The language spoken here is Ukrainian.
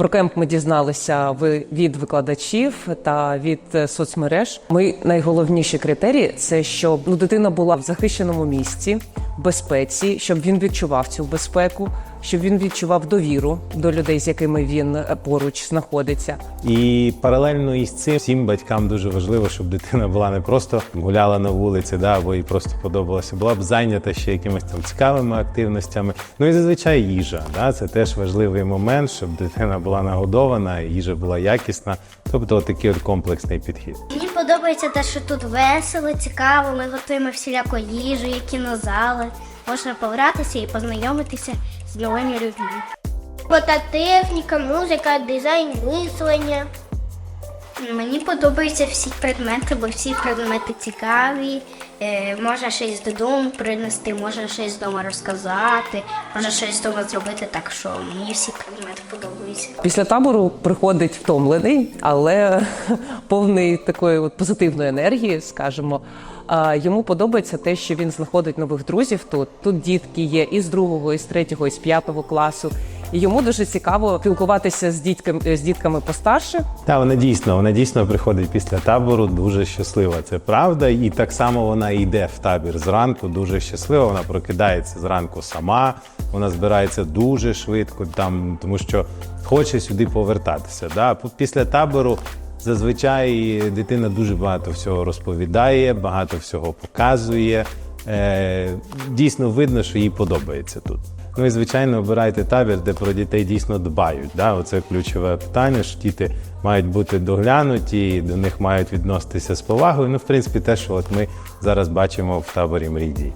Про кемп ми дізналися від викладачів та від е, соцмереж. Ми найголовніші критерії це щоб ну, дитина була в захищеному місці, в безпеці, щоб він відчував цю безпеку, щоб він відчував довіру до людей, з якими він е, поруч знаходиться. І паралельно із цим всім батькам дуже важливо, щоб дитина була не просто гуляла на вулиці, да, або їй просто подобалося, була б зайнята ще якимись там цікавими активностями. Ну і зазвичай їжа. Да, це теж важливий момент, щоб дитина була нагодована, їжа була якісна. Тобто такий от комплексний підхід. Мені подобається те, що тут весело, цікаво. Ми готуємо всіляку їжу, є кінозали. Можна погратися і познайомитися з новими людьми. Фототехніка, музика, дизайн, мислення. Мені подобаються всі предмети, бо всі предмети цікаві. Е, можна щось додому принести, можна щось вдома розказати, можна щось вдома зробити, так що мені всі предмети подобаються. Після табору приходить втомлений, але повний такої от позитивної енергії, скажімо. Йому подобається те, що він знаходить нових друзів тут. Тут дітки є і з другого, і з третього, і з п'ятого класу. Йому дуже цікаво спілкуватися з дітками з дітками постарше. Та вона дійсно, вона дійсно приходить після табору дуже щаслива. Це правда. І так само вона йде в табір зранку, дуже щаслива. Вона прокидається зранку сама. Вона збирається дуже швидко, там тому що хоче сюди повертатися. Да? Після табору зазвичай дитина дуже багато всього розповідає, багато всього показує. Е, дійсно видно, що їй подобається тут. Ну і звичайно, обирайте табір, де про дітей дійсно дбають. Да? Оце ключове питання, що діти мають бути доглянуті, до них мають відноситися з повагою. Ну, в принципі, те, що от ми зараз бачимо в таборі мрій дій.